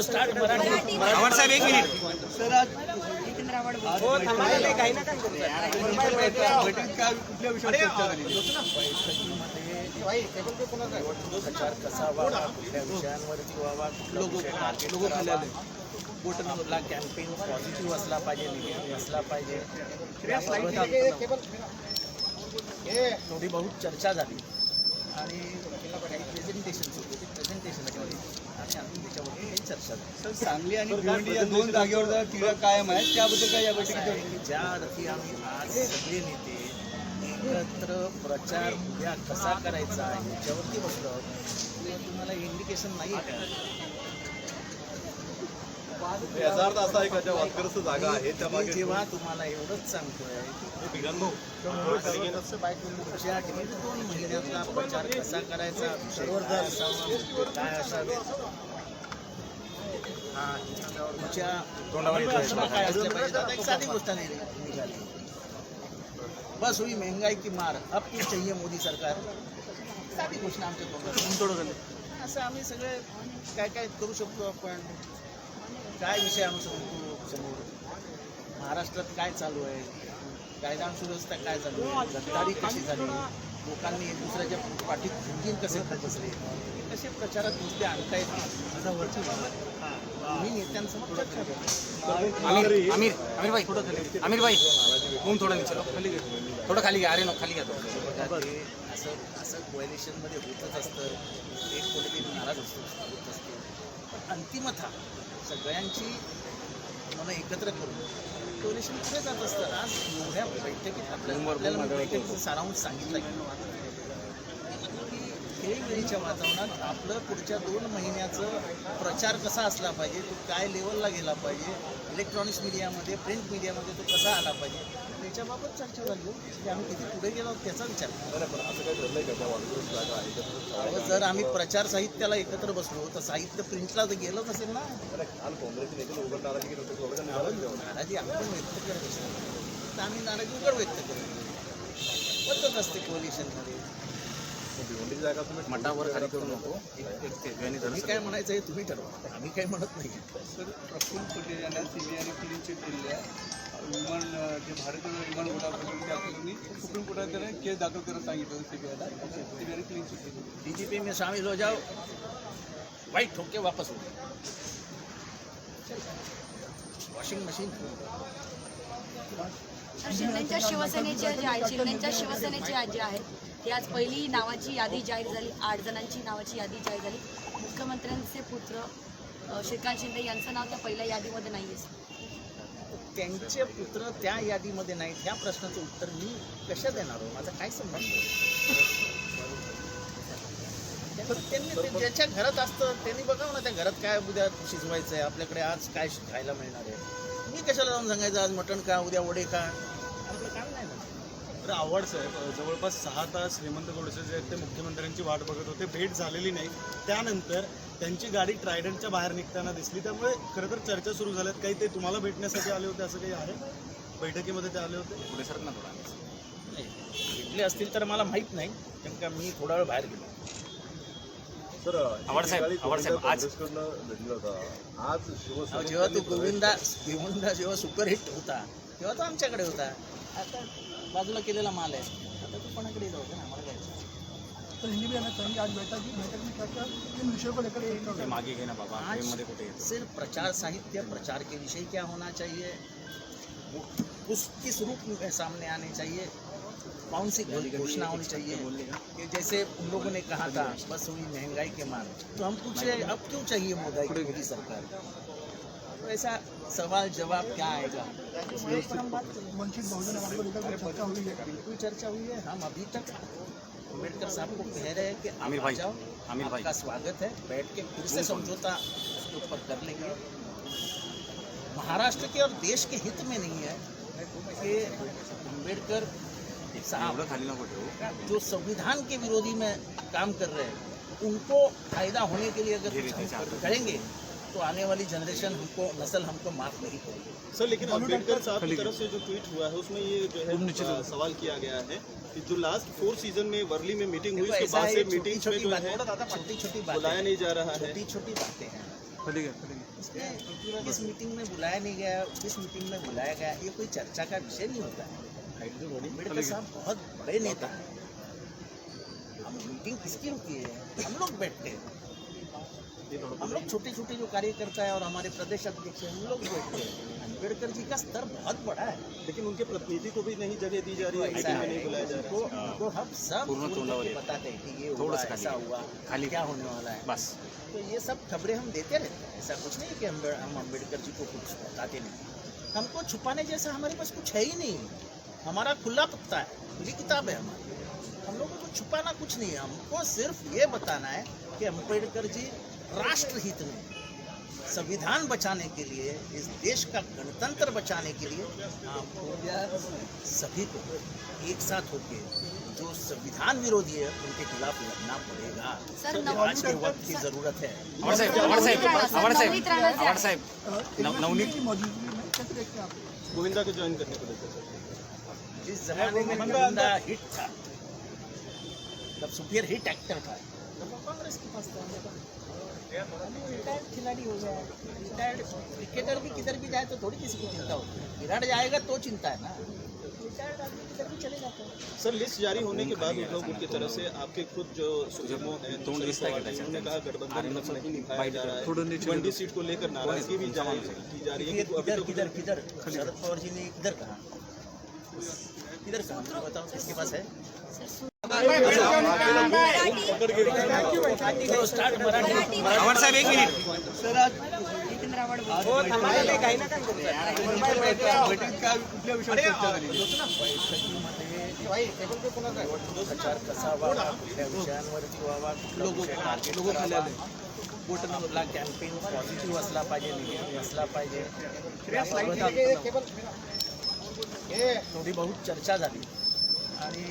आव्हाड साहेब एक मिनिट प्रचार कसा व्हावा कुठल्या विषयांवरती व्हावा कुठला विषय target करावा, कुठला कॅम्पेन पॉझिटिव्ह असला पाहिजे निगेटिव्ह असला पाहिजे थोडी बहुत चर्चा झाली आणि काही प्रेझेंटेशन होते ते प्रेझेंटेशन केले आणि अजून त्याच्यावरती काही चर्चा झाली सर सांगली आणि भिवंडी या दोन जागेवर जरा तिढा कायम आहे. त्याबद्दल काय या बैठकीत ज्या अर्थी आम्ही आज सगळे नेते एकत्र प्रचार उद्या कसा करायचा याच्यावरती बसलो तुम्हाला इंडिकेशन नाही आहे का? याचा अर्थ असा आहे का ज्या वादग्रस्त जागा आहेत त्या मी मागे जेव्हा तुम्हाला एवढंच सांगतोय की दोन महिन्यातला प्रचार कसा करायचा? काय असावा, हा तुमच्या एक साधी गोष्ट नाही निघाली. बस हुई महंगाई की मार अब क्यों चाहिए मोदी सरकार? साधी घोषणा आमच्या तोंडात असं आम्ही सगळे काय काय करू शकतो आपण? काय विषय शकतो समोर महाराष्ट्रात काय चालू आहे? कायदा सुव्यवस्था काय चालू आहे? गद्दारी कशी झाली? लोकांनी एक दुसऱ्याच्या पाठीत झुंजीन कसे बसले? हे कसे प्रचारात नुसते आणता येतील मी नेत्यांसमोर चर्चा करतो आमिर आमिर भाई थोडं खाली आमिर भाई घूम थोडं खाली घे थोडं खाली घ्या अरे नो खाली घ्या. असं असं कोॲलिशनमध्ये होतच असतं. एक कोणीतरी नाराज असतो होत असतो. पण अंतिमतः सगळ्यांची मनं एकत्र करून कोॲलिशन पुढे जात असतं आज एवढ्या बैठकीत आपल्याला बैठकीचं सारांश सांगितलं की खेळीमेळीच्या वातावरणात आपलं पुढच्या दोन महिन्याचं प्रचार कसा असला पाहिजे तो काय लेवलला गेला पाहिजे इलेक्ट्रॉनिक्स मीडियामध्ये प्रिंट मीडियामध्ये तो कसा आला पाहिजे त्याच्याबाबत चर्चा झाली हो. की आम्ही किती पुढे गेलो त्याचा विचार करा. बरं असं काय ठरलंय का त्या वादग्रस्त जागा आहेत त्या अहो, जर आम्ही प्रचार साहित्याला एकत्र बसलो तर साहित्य प्रिंटला तर गेलंच असेल ना काल केली होती होते. नाराजी आपण व्यक्त करत असतो तर आम्ही नाराजी उघड व्यक्त करतो पद्धत असते कोलिशनमध्ये भिवंडीची जागा तुम्ही मटावर खाली करू नको. एक झालं तुम्ही काय म्हणायचं हे तुम्ही ठरवा. आम्ही काही म्हणत नाही. सर प्रफुल्ल पटेल यांना सीबीआयने क्लीन चिट दिली आहे. विमान जे भारतीय विमान उड्डाण त्या प्रकरणी सुप्रीम कोर्टात त्याने केस दाखल करत सांगितलं सीबीआयला सीबीआयने क्लीन चिट दिली डीजीपी में शामिल हो जाओ. वाइट ठोक वापस हो. वॉशिंग मशीन शिंदेच्या शिवसेनेचे जे आहे. शिंदेच्या शिवसेनेचे जे आहेत ही आज पहिली नावाची यादी जाहीर झाली. आठ जणांची नावाची यादी जाहीर झाली. मुख्यमंत्र्यांचे पुत्र श्रीकांत शिंदे यांचं नाव त्या पहिल्या यादीमध्ये नाही आहे त्यांचे पुत्र त्या यादीमध्ये नाहीत. ह्या प्रश्नाचं उत्तर मी कशा देणार माझा काय संबंध त्यांनी ज्याच्या घरात असतं त्यांनी बघावं ना त्या घरात काय उद्या शिजवायचं आहे आपल्याकडे आज काय खायला मिळणार आहे. मी कशाला जाऊन सांगायचं आज मटण का उद्या वडे का? तर आव्हाड साहेब जवळपास सहा तास हेमंत गोडसे जे आहेत ते मुख्यमंत्र्यांची वाट बघत होते. भेट झालेली नाही. त्यानंतर त्यांची गाडी ट्रायडंटच्या बाहेर निघताना दिसली. त्यामुळे खरं तर चर्चा सुरू झाल्यात. काही ते तुम्हाला भेटण्यासाठी आले होते असं काही आहे? बैठकीमध्ये ते आले होते? पुढे सरक ना थोडा. नाही, भेटले असतील तर मला माहीत नाही. कारण का मी थोडा वेळ बाहेर गेलो. सर आव्हाड साहेब, एकेकाळी आव्हाड साहेब, आज- आज जेव्हा तो गोविंदा गोविंदा जेव्हा सुपरहिट होता तेव्हा तो आमच्याकडे होता. आता बाजूला केलेला माल आहे. आता तो कोणाकडे जाऊ दे ना आम्हाला काय तो हिंदी भी आना चाहिए आज बैठक की बैठक में क्या क्या किन विषयों को लेकर चर्चा ते मागे घे ना बाबा आज फ्रेममध्ये कुठे येतो? सिर्फ़ प्रचार साहित्य प्रचार के विषय क्या होना चाहिए? वो उस किस रूप में सामने आने चाहिए। कौन सी घोषणा होनी चाहिए? कि जैसे उन लोगों ने कहा था बस हुई महँगाई के मार तो हम पूछ रहे हैं, अब क्यों चाहिए मोदी मोदी सरकार? तो ऐसा सवाल जवाब क्या आएगा? वंचित बहुजन को लेकर चर्चा हुई है बिल्कुल चर्चा हुई है हम अभी तक अंबेडकर साहब को कह रहे हैं कि आमिर भाई, जाओ आमिर भाई। आपका स्वागत है बैठ के फिर से समझौता उसके ऊपर कर लेंगे। महाराष्ट्र के और देश के हित में नहीं है कि अंबेडकर साहब जो संविधान के विरोधी में काम कर रहे हैं उनको फ़ायदा होने के लिए अगर कुछ हम करेंगे तो आने वाली जनरेशन हमको नस्ल हमको माफ़ नहीं करेगी। सर लेकिन अंबेडकर साहब की तरफ़ से जो ट्वीट हुआ है उसमें ये जो है सवाल किया गया है कि जो लास्ट फोर सीज़न में वर्ली में मीटिंग हुई उसके बाद है से मीटिंग छोटी में जो है छोटी छोटी बुलाया नहीं जा रहा है। छोटी छोटी बातें हैं। इसमें किस मीटिंग में बुलाया नहीं गया किस मीटिंग में बुलाया गया ये कोई चर्चा का विषय नहीं होता। है अंबेडकर साहब बहुत बड़े नेता हैं। हम मीटिंग किसकी होती है? हम लोग बैठते हैं। हम लोग छोटे छोटे जो कार्यकर्ता है और हमारे प्रदेश अध्यक्ष हैं हम लोग बैठते हैं। अंबेडकर जी का स्तर बहुत बड़ा है लेकिन उनके प्रतिनिधि को भी नहीं जगह दी जा रही है ऐसा है। नहीं बुलाया जा रहा उनको उनको हम सब. बताते हैं कि ये थोडंसं खाली। ऐसा हुआ खाली। क्या होने वाला है। बस। तो ये सब खबरें हम देते रहते हैं। ऐसा कुछ नहीं कि हम हम अंबेडकर जी को कुछ बताते नहीं। हमको छुपाने जैसा हमारे पास कुछ है ही नहीं। हमारा खुला पत्ता है खुली किताब है हमारी। हम लोगों को छुपाना कुछ नहीं है। हमको सिर्फ़ ये बताना है कि अंबेडकर जी राष्ट्र हित में संविधान बचाने के लिए इस देश का गणतंत्र बचाने के लिए आपको सभी को एक साथ होकर जो संविधान विरोधी है उनके खिलाफ लड़ना पड़ेगा। सर, ये आज के वक्त की ज़रूरत है। नवनीत गोविंदा को ज्वाइन करने को लेकर जिस जमाने में गोविंदा हिट था तब सुपर हिट एक्टर था। कांग्रेस के पास था रिटायर्ड खिलाड़ी हो गया रिटायर्ड क्रिकेटर भी किधर भी जाए तो थोड़ी किसी को चिंता होती है। विराट जाएगा तो चिंता है ना। रिटायर्ड आदमी किधर भी चले जाते हैं। सर लिस्ट जारी होने के बाद उद्धव गुट की तरफ़ से आपके खुद जो सुप्रीमो हैं? उन्होंने कहा गठबंधन में नहीं निभाया जा रहा है। सीट को लेकर नाराज़गी भी जारी की जा रही है किधर किधर किधर? शरद पवार जी ने किधर कहा? किधर कहा? बताओ किसके पास है। स्टार्ट मराठी साहेब एक मिनिट जितेंद्र कुठल्या विषयावर प्रचार कसा व्हावा कुठल्या विषयांवरती व्हावा कॅम्पेन पॉझिटिव्ह असला पाहिजे निगेटिव्ह असला पाहिजे थोडी बहुत चर्चा झाली आणि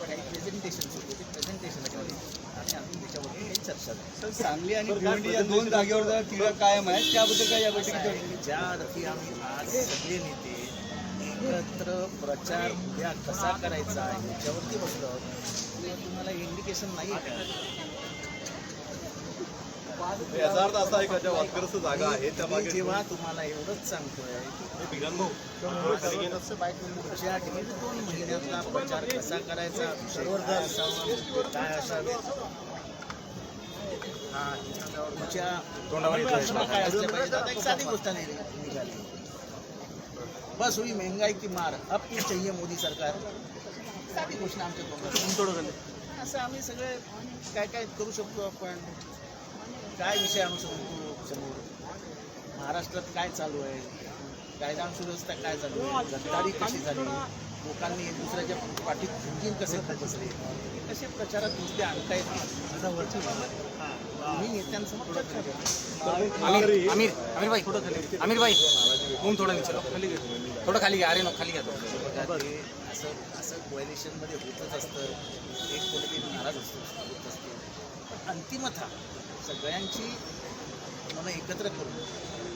काही प्रेझेंटेशन होते. ते प्रेझेंटेशन आणि आम्ही त्याच्यावरती काही चर्चा झाली. सर सांगली आणि भिवंडी या दोन जागेवर जरा कायम आहे त्याबद्दल काय या बैठकीत ज्या अर्थी आम्ही आज सगळे नेते एकत्र प्रचार उद्या कसा करायचा ह्याच्यावरती बसलो तुम्हाला इंडिकेशन नाही आहे का? याचा अर्थ असा आहे का ज्या वादग्रस्त जागा आहेत त्या मी मागे जेव्हा तुम्हाला एवढंच सांगतोय की दोन महिन्यातला प्रचार कसा करायचा. विषय काय असावा काय असावे? हा तुमच्या प्रश्न काय असले पाहिजे? आता एक साधी गोष्ट नाही निघाली. बस हुई महंगाई की मार अब क्यों चाहिए मोदी सरकार? साधी घोषणा आमच्या तोंडात असं आम्ही सगळे काय काय करू शकतो आपण? काय विषय आणू शकतो समोर महाराष्ट्रात काय चालू आहे? कायदा आणि सुव्यवस्था काय चालू आहे? गद्दारी कशी झाली? लोकांनी एक दुसऱ्याच्या पाठीत झुंजीन कसे खात बसले? हे कसे प्रचारात मुद्दे आणता येतील तुम्ही नेत्यांसमोर चर्चा करा. आमिर आमिर आमिर. भाई थोडं खाली आमिर भाई घूम थोडं नीचे लो. खाली घ्या थोडं खाली घ्या. अरे नो खाली घ्या थोडं. असं असं कोॲलिशनमध्ये होतच असतं. एक कोणतरी नाराज असतो होत असते. पण अंतिमतः सगळ्यांची मनं एकत्र करून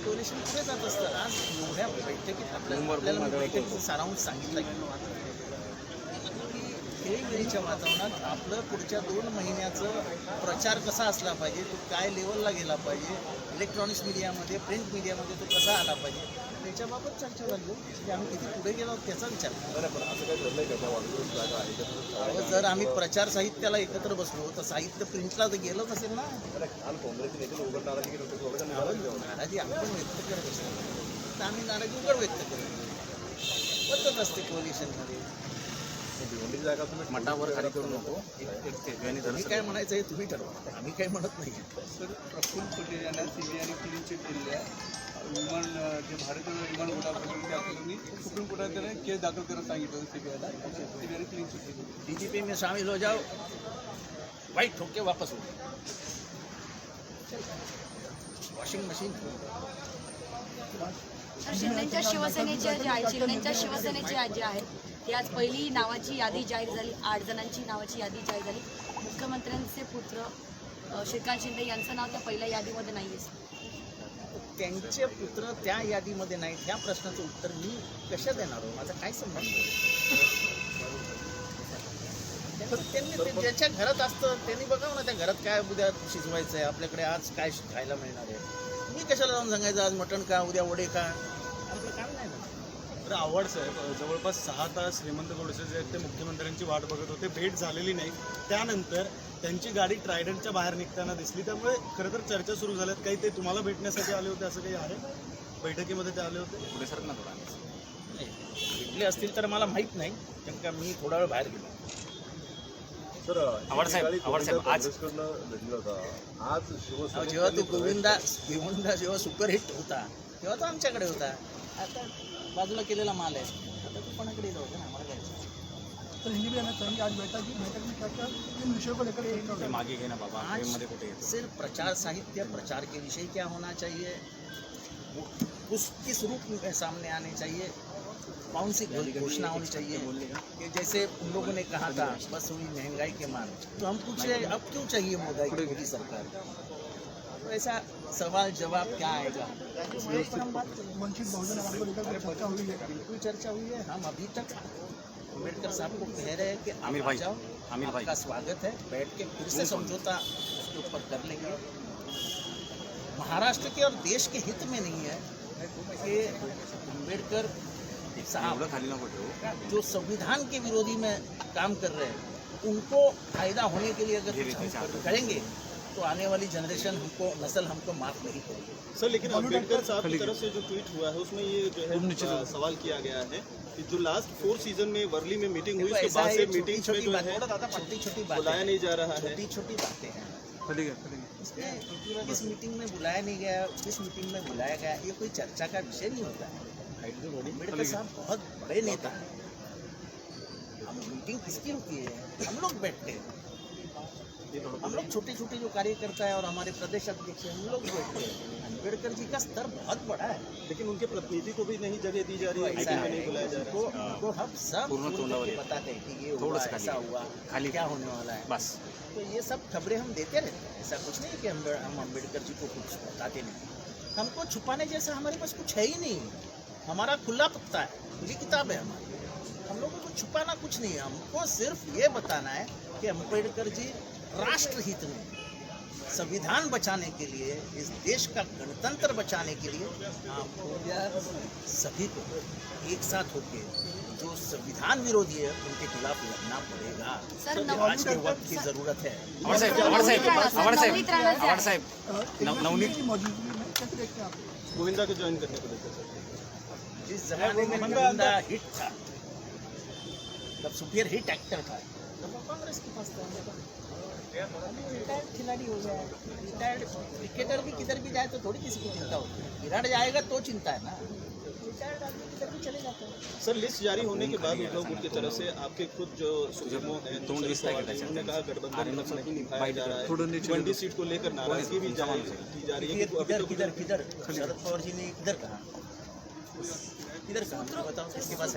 कोॲलिशन पुढे जात असतं आज एवढ्या बैठकीत आपल्याला बैठकीचं सारांश सांगितलं खेळीमेळीच्या वातावरणात आपलं पुढच्या दोन महिन्याचं प्रचार कसा असला पाहिजे तो काय लेवलला गेला पाहिजे इलेक्ट्रॉनिक्स मीडियामध्ये प्रिंट मीडियामध्ये तो कसा आला पाहिजे त्याच्याबाबत चर्चा झाली. की आम्ही किती पुढे गेलो त्याचा विचार. बरं असं काही ठरलंय का त्या वादग्रस्त जागा जर आम्ही प्रचार साहित्याला एकत्र बसलो तर साहित्य प्रिंटला तर गेलंच असेल ना. काल काँग्रेसचे नेते उघड नाराजी नाराजी आपण व्यक्त करत असतो. तर आम्ही नाराजी उघड व्यक्त करतो पद्धत असते कोलिशनमध्ये भिवंडी जागा तुम्ही मटावर खाली करू नको. ते धरलं काय म्हणायचं हे तुम्ही ठरवा. आम्ही काय म्हणत नाही. सर प्रफुल्ल पटेल यांना सीबीआयने क्लीन चिट दिलेली आहे. विमान जे भारतीय विमान घोटाळा प्रकरणी सुप्रीम कोर्टात त्याने केस दाखल करायला सांगितलं सीबीआयला सीबीआयने क्लीन चिट दिली डीजीपी में शामिल हो जाओ. वाइट ठोक वापस हो. वॉशिंग मशीन तर शिंदेच्या शिवसेनेच्या ज्या आहेत शिंदेच्या शिवसेनेच्या जे आहेत ती आज पहिली नावाची यादी जाहीर झाली. आठ जणांची नावाची यादी जाहीर झाली. मुख्यमंत्र्यांचे पुत्र श्रीकांत शिंदे यांचं नाव त्या पहिल्या यादीमध्ये नाही आहे त्यांचे पुत्र त्या यादीमध्ये नाहीत. ह्या प्रश्नाचं उत्तर मी कशा देणार हो माझा काय संबंध त्यांनी- त्यांनी ते ज्याच्या घरात असतं त्यांनी बघावं ना त्या घरात काय उद्या शिजवायचं आहे आपल्याकडे आज काय खायला मिळणार आहे. मी कशाला जाऊन सांगायचं आज मटण का उद्या वडे का आपलं काम नाही ना. तर आव्हाड साहेब अ, जवळपास सहा तास हेमंत गोडसे जे आहेत ते मुख्यमंत्र्यांची वाट बघत होते भेट झालेली नाही. त्यानंतर त्यांची गाडी ट्रायडंटच्या बाहेर निघताना दिसली. त्यामुळे खरं तर चर्चा सुरू झाल्यात. काही ते तुम्हाला भेटण्यासाठी आले होते असं काही आहे? बैठकीमध्ये ते आले होते? पुढे सरक ना थोडा नाही, भेटले असतील तर मला माहीत नाही कारण का मी थोडा वेळ बाहेर गेलो. सर आज- आज जेव्हा तो गोविंदा गोविंदा जेव्हा सुपरहिट होता तेव्हा तो आमच्याकडे होता. आता बाजूला केलेला माल आहे. आता तो कोणाकडे होता ना आम्हाला काय सर हिंदी चाहेंगे आज बैठक की बैठक में क्या क्या इन विषयों को लेकर एक ते मागे घे ना बाबा फ्रेममध्ये कुठे येतो? सिर्फ प्रचार साहित्य प्रचार के विषय क्या होना चाहिए? वो उस किस रूप में सामने आने चाहिए। कौन सी घोषणा होनी चाहिए? कि जैसे उन लोगों ने कहा था बस हुई महँगाई के मान तो हम पूछ रहे अब क्यों चाहिए मोदी मोदी सरकार? तो ऐसा सवाल जवाब क्या आएगा? है। बिल्कुल चर्चा हुई है। हम अभी तक अंबेडकर साहब को कह रहे हैं कि आप आमिर भाई, जाओ। आमिर भाई। आपका स्वागत है। बैठ के फिर से समझौता उसके ऊपर कर लेंगे। महाराष्ट्र के और देश के हित में नहीं है कि अंबेडकर साहब जो संविधान के विरोधी में काम कर रहे हैं उनको फ़ायदा होने के लिए अगर कुछ हम करेंगे तो आने वाली जनरेशन हमको नस्ल हमको माफ़ नहीं करेगी। सर लेकिन अंबेडकर साहब की तरफ़ से जो ट्वीट हुआ है उसमें ये जो है सवाल किया गया है कि जो लास्ट फोर सीज़न में वर्ली में मीटिंग हुई उसके बाद से मीटिंग छोटी में जो है छोटी छोटी बुलाया नहीं जा रहा है। छोटी छोटी बातें हैं। इसमें किस मीटिंग में बुलाया नहीं गया किस मीटिंग में बुलाया गया ये कोई चर्चा का विषय नहीं होता। है अंबेडकर साहब बहुत बड़े नेता हैं हम मीटिंग किसकी रुकी है हम लोग बैठते हैं हम लोग छोटे छोटे जो कार्यकर्ता है और हमारे प्रदेश अध्यक्ष हैं हम लोग बैठते हैं अंबेडकर जी का स्तर बहुत बड़ा है लेकिन उनके प्रतिनिधि को भी नहीं जगह दी जा रही है ऐसा है नहीं बुलाया जा रहा उनको उनको हम सब. बताते हैं कि ये हुआ ऐसा हुआ खाली क्या होने वाला है बस तो ये सब खबरें हम देते रहते हैं, ऐसा कुछ नहीं है कि हम अंबेडकर जी को कुछ बताते नहीं हमको छुपाने जैसा हमारे पास कुछ है ही नहीं हमारा खुला पत्ता है खुली किताब है हमारी। हम लोगों को छुपाना कुछ नहीं है हमको सिर्फ़ ये बताना है कि अंबेडकर जी राष्ट्र हित में संविधान बचाने के लिए इस देश का गणतंत्र बचाने के लिए आपको सभी को एक साथ होकर जो संविधान विरोधी है उनके खिलाफ लड़ना पड़ेगा। सर, तो आज के वक्त की ज़रूरत है। गोविंदा को ज्वाइन करने को लेकर सर। जिस जमाने में गोविंदा हिट था तब सुपर हिट एक्टर था। तब वो कांग्रेस के पास था रिटायर्ड खिलाड़ी हो गया। रिटायर्ड क्रिकेटर भी किधर भी जाए तो थोड़ी किसी को चिंता होती है। विराट जाएगा तो चिंता है ना। रिटायर्ड आदमी किधर भी चले जाते हैं। सर लिस्ट जारी होने के बाद उद्धव गुट की तरफ़ से आपके खुद जो सुप्रीमो हैं पवार उन्होंने कहा गठबंधन आर्यन नहीं निभाया जा रहा है। नीचे मंडी सीट को लेकर नाराज़गी भी जारी की जा रही है किधर किधर किधर? किधर शरद पवार जी ने किधर कहा? इधर कहा बताओ किसके पास है?